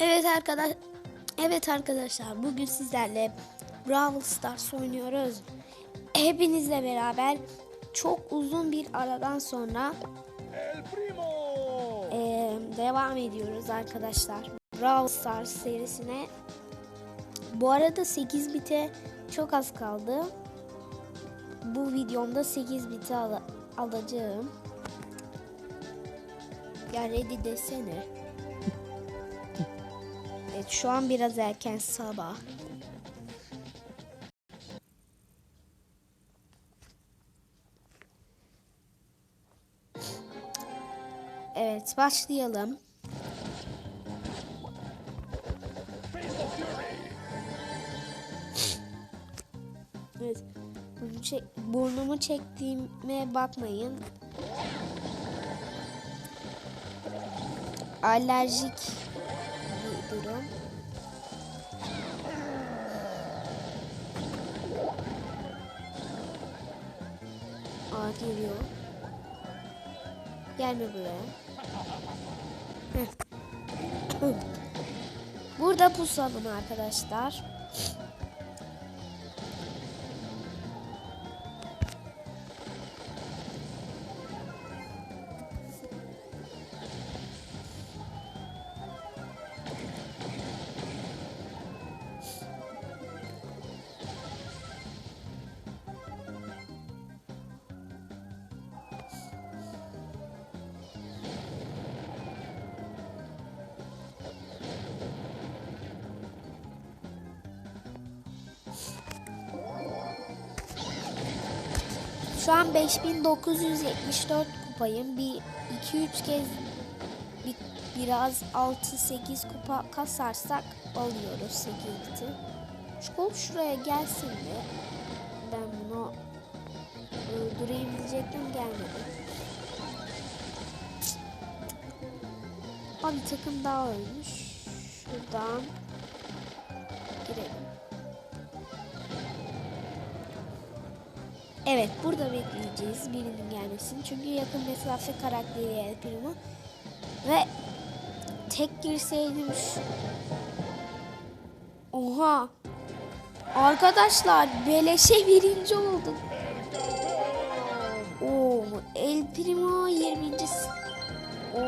Evet arkadaş Evet arkadaşlar bugün sizlerle Brawl Stars oynuyoruz. Hepinizle beraber çok uzun bir aradan sonra El primo. eee, devam ediyoruz arkadaşlar. Brawl Stars serisine. Bu arada 8 bite çok az kaldı. Bu videomda 8 biti al- alacağım. Ya ready desene. Evet şu an biraz erken sabah. Evet başlayalım. Evet. Burnumu çektiğime bakmayın. Alerjik Aa geliyor. Gelme buraya. Burada pusalım arkadaşlar. Şu an 5974 kupayım. Bir 2-3 kez bir, biraz 6-8 kupa kasarsak alıyoruz 8 biti. Şu kol şuraya gelsin de ben bunu öldüreyim diyecektim gelmedi. Abi takım daha ölmüş. Şuradan girelim. Evet burada bekleyeceğiz birinin gelmesini. Çünkü yakın mesafe karakteri El Primo. Ve tek girseydim şu... Oha! Arkadaşlar beleşe birinci olduk. Oo, El Primo 20. s- O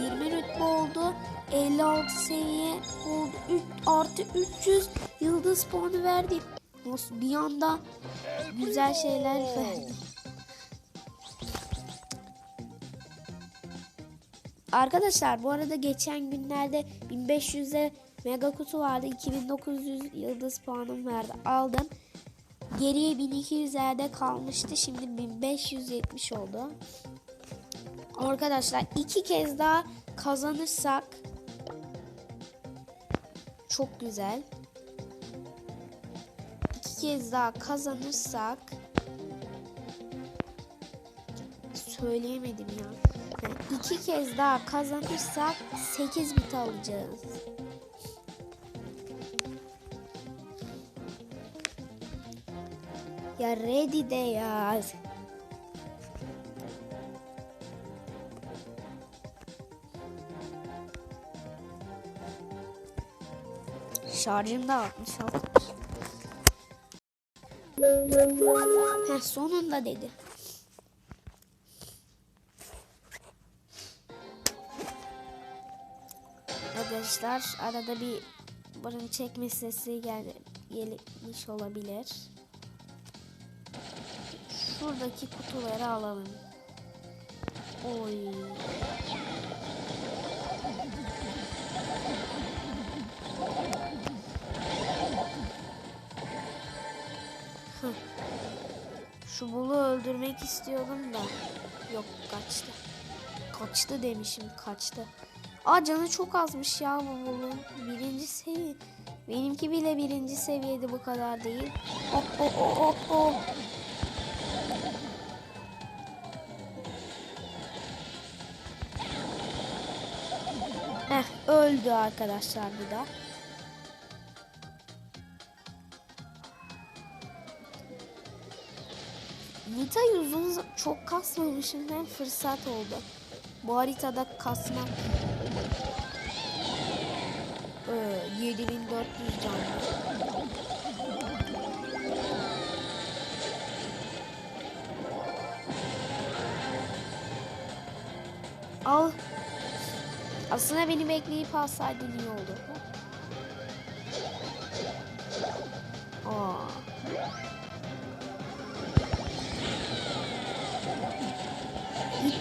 20 rütbe oldu. 56 seviye oldu. 3 artı 300 yıldız puanı verdi. Nasıl bir anda güzel şeyler verdi. Arkadaşlar bu arada geçen günlerde 1500'e mega kutu vardı. 2900 yıldız puanım verdi. Aldım. Geriye 1200'lerde kalmıştı. Şimdi 1570 oldu. Arkadaşlar iki kez daha kazanırsak çok güzel. Kez daha kazanırsak söyleyemedim ya. Yani iki kez daha kazanırsak 8 bit alacağız. Ya ready de ya. Şarjım da 66. Heh, sonunda dedi. Arkadaşlar arada bir burun çekme sesi gel gelmiş olabilir. Şuradaki kutuları alalım. Oy. Şu bulu öldürmek istiyordum da. Yok kaçtı. Kaçtı demişim kaçtı. Aa canı çok azmış ya bu bulun. Birinci seviye. Benimki bile birinci seviyede bu kadar değil. Oh oh oh oh oh. Heh, öldü arkadaşlar bu da. Uzun z- çok kasmamışım ben fırsat oldu. Bu haritada kasmak 7400 canlı. Al. Aslında beni bekleyip alsaydın iyi olurdu.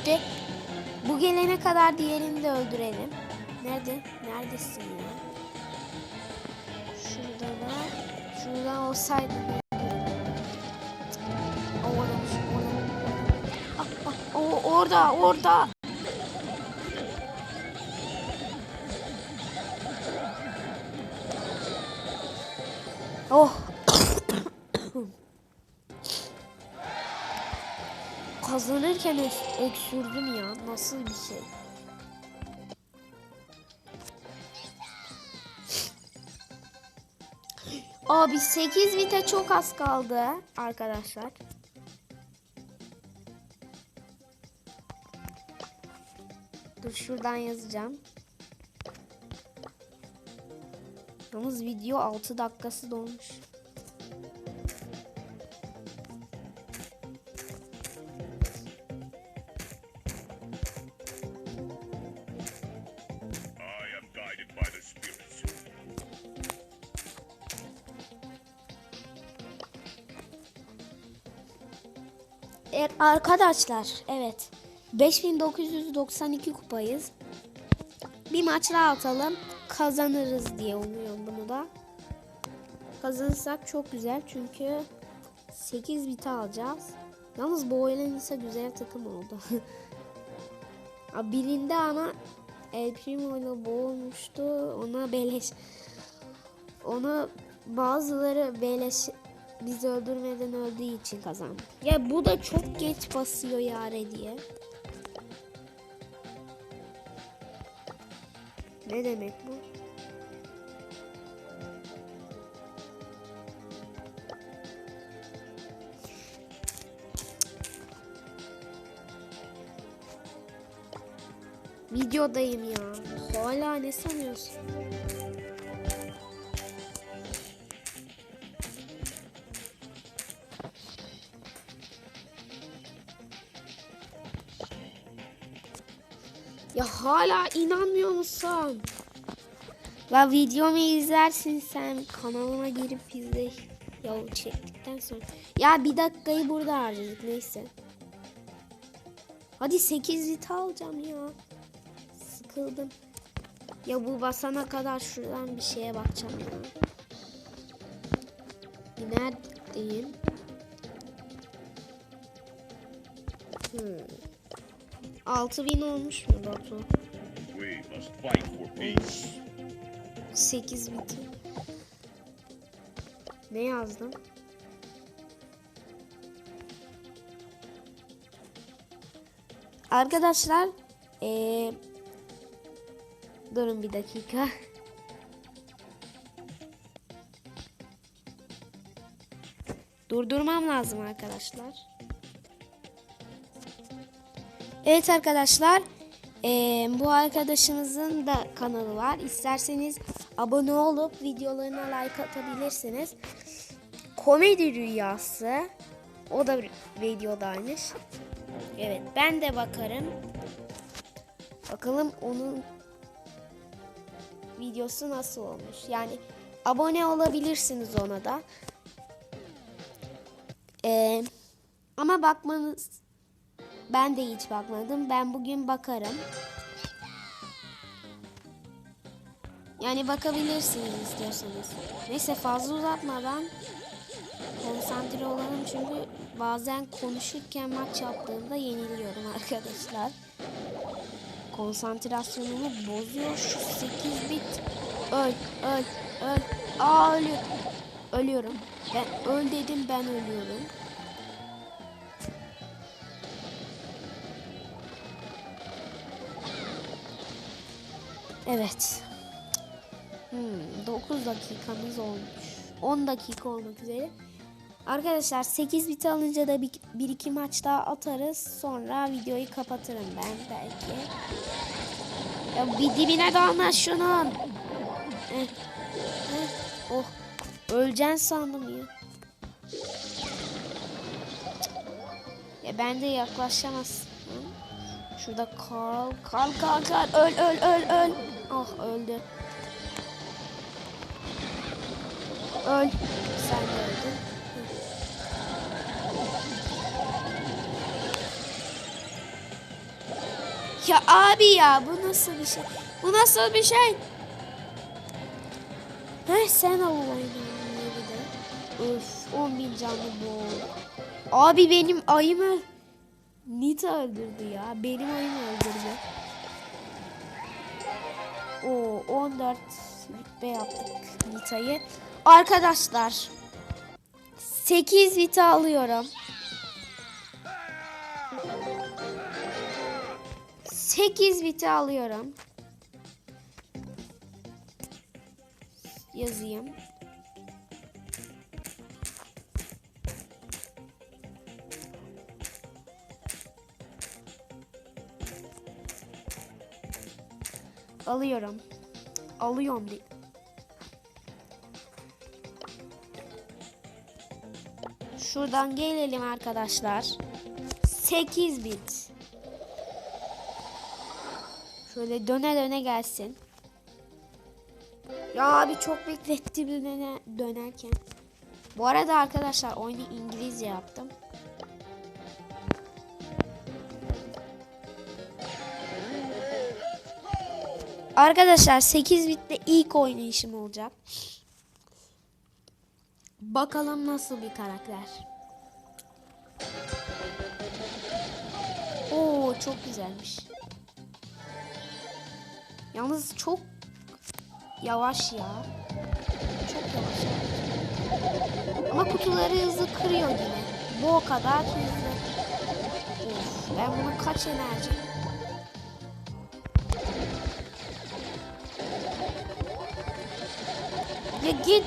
Gitti. Bu gelene kadar diğerini de öldürelim. Nerede? Neredesin ya? Şurada var. Şuradan olsaydı. Orada. Ah, ah, o orada, orada. Oh. Kazanırken öks- öksürdüm ya. Nasıl bir şey? Abi 8 vite çok az kaldı arkadaşlar. Dur şuradan yazacağım. Yalnız video 6 dakikası dolmuş. Evet arkadaşlar evet 5992 kupayız. Bir maç daha atalım kazanırız diye umuyorum bunu da. Kazanırsak çok güzel çünkü 8 bit alacağız. Yalnız bu oynanırsa güzel takım oldu. Birinde ama El Primo ile boğulmuştu. Ona beleş. Ona bazıları beleş bizi öldürmeden öldüğü için kazandı. Ya bu da çok geç basıyor yare diye. Ne demek bu? Videodayım ya. Hala ne sanıyorsun? Ya hala inanmıyor musun? Ya videomu izlersin sen kanalıma girip izle. Ya çektikten sonra. Ya bir dakikayı burada harcadık neyse. Hadi 8 lit alacağım ya. Sıkıldım. Ya bu basana kadar şuradan bir şeye bakacağım ya. Neredeyim? Hmm. 6000 olmuş mu Batu? We must fight for peace. 8 biti. Ne yazdım? Arkadaşlar eee durun bir dakika. Durdurmam lazım arkadaşlar. Evet arkadaşlar. eee, bu arkadaşımızın da kanalı var. İsterseniz abone olup videolarına like atabilirsiniz. Komedi rüyası. O da videodaymış. Evet ben de bakarım. Bakalım onun videosu nasıl olmuş. Yani abone olabilirsiniz ona da. Eee, ama bakmanız ben de hiç bakmadım. Ben bugün bakarım. Yani bakabilirsiniz istiyorsanız. Neyse fazla uzatmadan konsantre olalım çünkü bazen konuşurken maç yaptığımda yeniliyorum arkadaşlar. Konsantrasyonumu bozuyor şu 8 bit. Öl, öl, öl. Aa ölüyorum. Ölüyorum. Ben öl dedim ben ölüyorum. Evet. Hmm, 9 dakikamız olmuş. 10 dakika olmak üzere. Arkadaşlar 8 bit alınca da bir, bir iki maç daha atarız. Sonra videoyu kapatırım ben belki. Ya bir dibine dalma şunun. Eh, Heh, Oh. Öleceksin sandım ya. Ya ben de yaklaşamaz. Şurada kal, kal, kal, kal. Öl, öl, öl, öl. Ah öldü. Öl. Sen de öldün. Ya abi ya bu nasıl bir şey? Bu nasıl bir şey? Heh sen al oyunu bir de. Öf 10 bin canlı bu. Abi benim ayımı Nita öldürdü ya. Benim ayımı öldürdü. O 14 rütbe yaptık Nita'yı. Arkadaşlar 8 Vita alıyorum. 8 Vita alıyorum. Yazayım. Alıyorum. Alıyorum diye. Şuradan gelelim arkadaşlar. 8 bit. Şöyle döne döne gelsin. Ya abi çok beklettim döne, dönerken. Bu arada arkadaşlar oyunu İngilizce yaptım. Arkadaşlar 8 bitle ilk oynayışım olacak. Bakalım nasıl bir karakter. Oo çok güzelmiş. Yalnız çok yavaş ya. Çok yavaş. Ama kutuları hızlı kırıyor yine. Bu o kadar hızlı. Of, ben bunu kaç enerji? Ya git.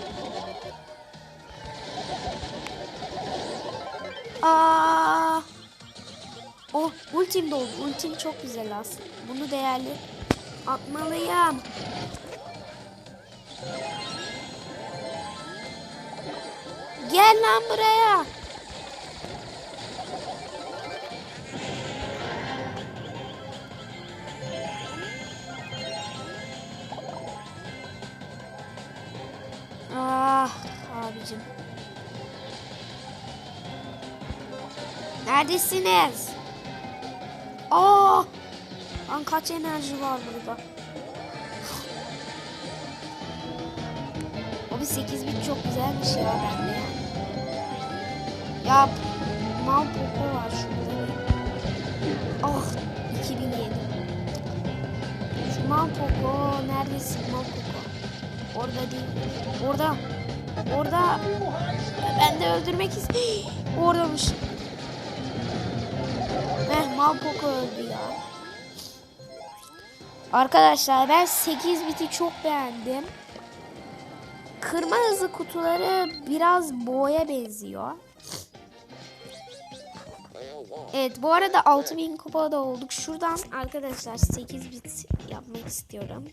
Aa. Oh ultim doldu. Ultim çok güzel aslında. Bunu değerli atmalıyım. Gel lan buraya. Neredesiniz? Aa! Lan kaç enerji var burada? Abi 8 bit çok güzelmiş ya bende ya. Ya mal popo var şurada. Ah 2007. Şu mal popo neredesin mal popo? Orada değil. Orada. Orada. Ben de öldürmek istiyorum. Oradamış. Mal popo öldü ya. Arkadaşlar ben 8 biti çok beğendim. Kırma hızı kutuları biraz boğaya benziyor. Evet bu arada 6000 kupada olduk. Şuradan arkadaşlar 8 bit yapmak istiyorum.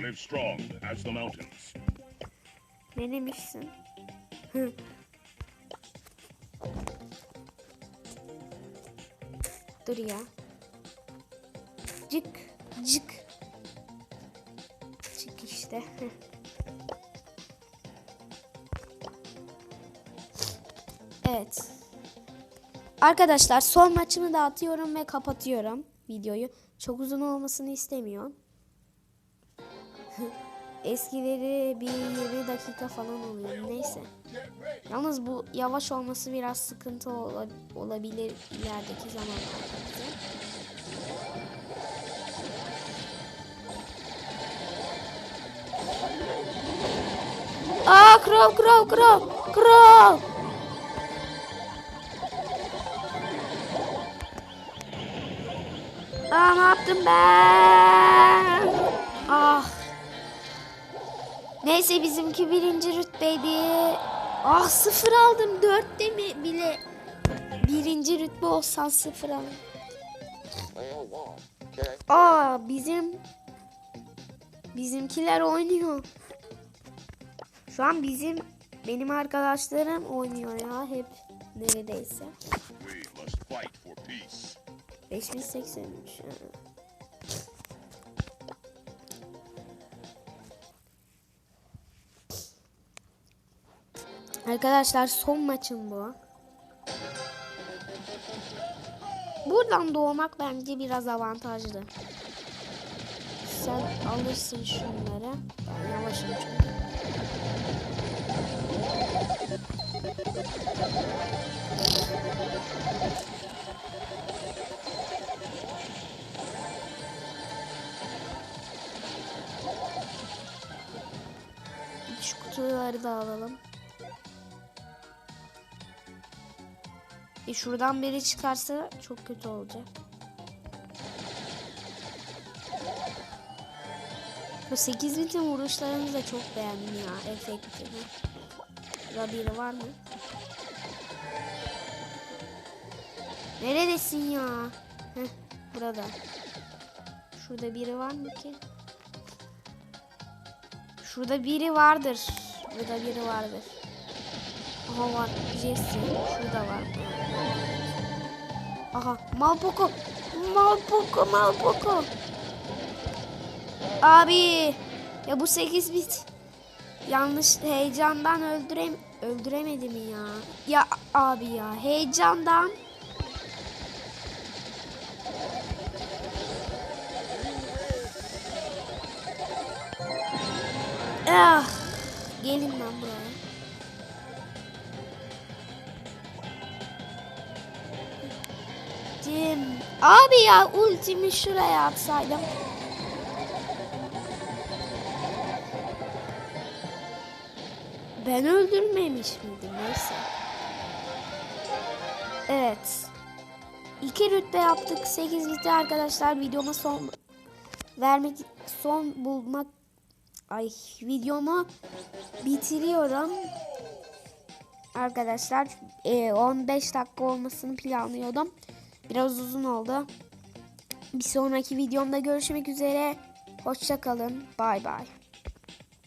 Live strong as the mountains. Ne demişsin? Dur ya. Cık cık. Cık işte. Evet. Arkadaşlar son maçımı da atıyorum ve kapatıyorum videoyu. Çok uzun olmasını istemiyorum. Eskileri bir 20 dakika falan oluyor. Neyse. Yalnız bu yavaş olması biraz sıkıntı ola- olabilir ilerideki zamanlarda. Aa Crow Crow Crow Crow Aa ne yaptım ben? Neyse bizimki birinci rütbeydi. Ah sıfır aldım. Dörtte mi bile birinci rütbe olsan sıfır aldım. Aa bizim bizimkiler oynuyor. Şu an bizim benim arkadaşlarım oynuyor ya hep neredeyse. We must fight for peace. 5083. Arkadaşlar son maçım bu. Buradan doğmak bence biraz avantajlı. Sen alırsın şunları. Ben yavaşım çünkü. Şu kutuları da alalım. E şuradan biri çıkarsa çok kötü olacak. Bu 8 bitin vuruşlarını da çok beğendim ya efektini. Burada biri var mı? Neredesin ya? Heh, burada. Şurada biri var mı ki? Şurada biri vardır. Burada biri vardır. Aha var. Jesse. Şurada var. Aha. Malpoko. Malpoko. Malpoko. Abi. Ya bu 8 bit. Yanlış heyecandan öldürem öldüremedim ya. Ya abi ya heyecandan Ah, gelin lan buraya. Cim. Abi ya ultimi şuraya atsaydım. Ben öldürmemiş miydim neyse. Evet. İki rütbe yaptık. 8 bitti arkadaşlar. Videoma son vermek son bulmak ay videomu bitiriyorum. Arkadaşlar e, 15 dakika olmasını planlıyordum. Biraz uzun oldu. Bir sonraki videomda görüşmek üzere. Hoşça kalın. Bay bay.